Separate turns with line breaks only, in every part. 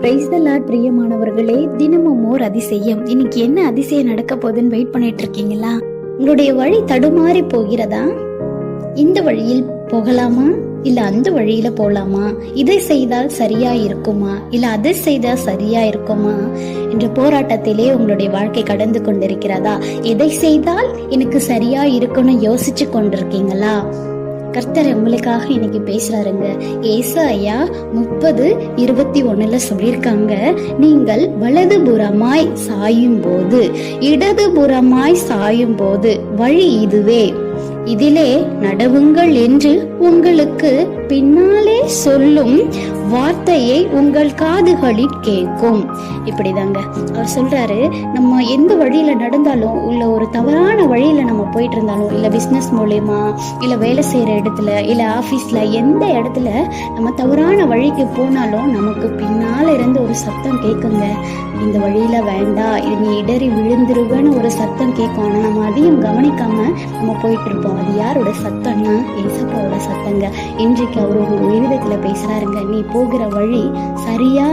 Praise the Lord பிரியமானவர்களே தினமும் ஓர் அதிசயம். இன்னைக்கு என்ன அதிசயம் நடக்க போகுதுன்னு வெயிட் பண்ணிட்டு இருக்கீங்களா? உங்களுடைய வழி தடுமாறி போகிறதா? இந்த வழியில் போகலாமா? இல்ல அந்த வழியில போலாமா? இதை செய்தால் சரியா இருக்குமா? இல்ல அதை செய்தால் சரியா இருக்குமா? என்ற போராட்டத்திலே உங்களுடைய வாழ்க்கை கடந்து கொண்டிருக்கிறதா? எதை செய்தால் எனக்கு சரியா இருக்கும்னு யோசிச்சு கொண்டிருக்கீங்களா? கர்த்தர் உங்களுக்காக இன்னைக்கு பேசுறாருங்க. ஏசாயா முப்பது இருபத்தி ஒண்ணுல சொல்லியிருக்காங்க. நீங்கள் வலதுபுறமாய் சாயும் போது இடதுபுறமாய் சாயும் போது வழி இதுவே. இதிலே நடவுங்கள் என்று உங்களுக்கு பின்னாலே சொல்லும் வார்த்தையை உங்கள் காதுகளில் கேட்கும். இப்படிதாங்க. அவர் சொல்றாரு நம்ம எந்த வழியில நடந்தாலும் உள்ள ஒரு தவறான வழியில நம்ம போயிட்டு இருந்தாலும் இல்ல பிசினஸ் மூலயமா இல்ல வேலை செய்யற இடத்துல இல்ல ஆபீஸ்ல எந்த இடத்துல நம்ம தவறான வழிக்கு போனாலும் நமக்கு பின்னால இருந்து ஒரு சத்தம் கேட்குங்க இந்த வழியில வேண்டாம் இது நீ இடறி விழுந்துருவேன்னு ஒரு சத்தம் கேட்கும் ஆனா நம்ம அதையும் கவனிக்காம நம்ம போயிட்டு இருப்போம் அது யாரோட சத்தம்னா ஏசப்பாவோட சத்தங்க. இன்றைக்கு அவர் ஒரு உயிரிடத்துல பேசுறாருங்க. நீ போ போகிற வழி சரியா?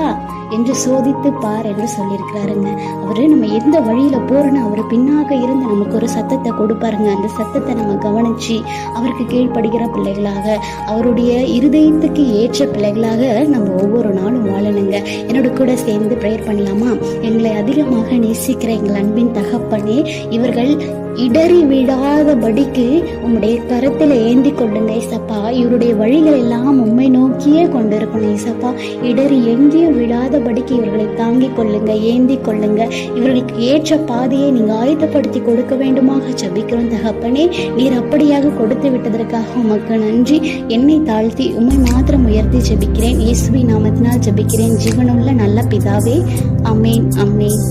என்று சோதித்து பார் என்று சொல்லியிருக்கிறாருங்க. அவரு நம்ம எந்த வழியில போறோம்னா அவர் பின்னாக இருந்து நமக்கு ஒரு சத்தத்தை கொடுப்பாருங்க. அந்த சத்தத்தை நம்ம கவனிச்சு அவருக்கு கீழ்ப்படுகிற பிள்ளைகளாக அவருடைய இருதயத்துக்கு ஏற்ற பிள்ளைகளாக நம்ம ஒவ்வொரு நாளும் வாழணுங்க. என்னோட கூட சேர்ந்து ப்ரேயர் பண்ணலாமா? எங்களை அதிகமாக நேசிக்கிற எங்கள் அன்பின் தகப்பனே இவர்கள் இடறி விடாதபடிக்கு உம்முடைய கரத்தில் ஏந்தி கொள்ளுங்க ஏசப்பா. இவருடைய வழிகள் எல்லாம் உண்மை நோக்கியே கொண்டிருக்கணும் ஏசப்பா. இடறி எங்கேயும் விடாதபடிக்கு இவர்களை தாங்கிக் கொள்ளுங்க ஏந்தி கொள்ளுங்க. இவர்களுக்கு ஏற்ற பாதையை நீங்க ஆயத்தப்படுத்தி கொடுக்க வேண்டுமாக ஜபிக்கிறோம் தகப்பனே. நீர் அப்படியாக கொடுத்து விட்டதற்காக உமக்கு நன்றி. என்னை தாழ்த்தி உண்மை மாத்திரம் உயர்த்தி ஜபிக்கிறேன். இயேசுவி நாமத்தினால் ஜபிக்கிறேன். ஜீவனுள்ள நல்ல பிதாவே. அமேன் அமேன்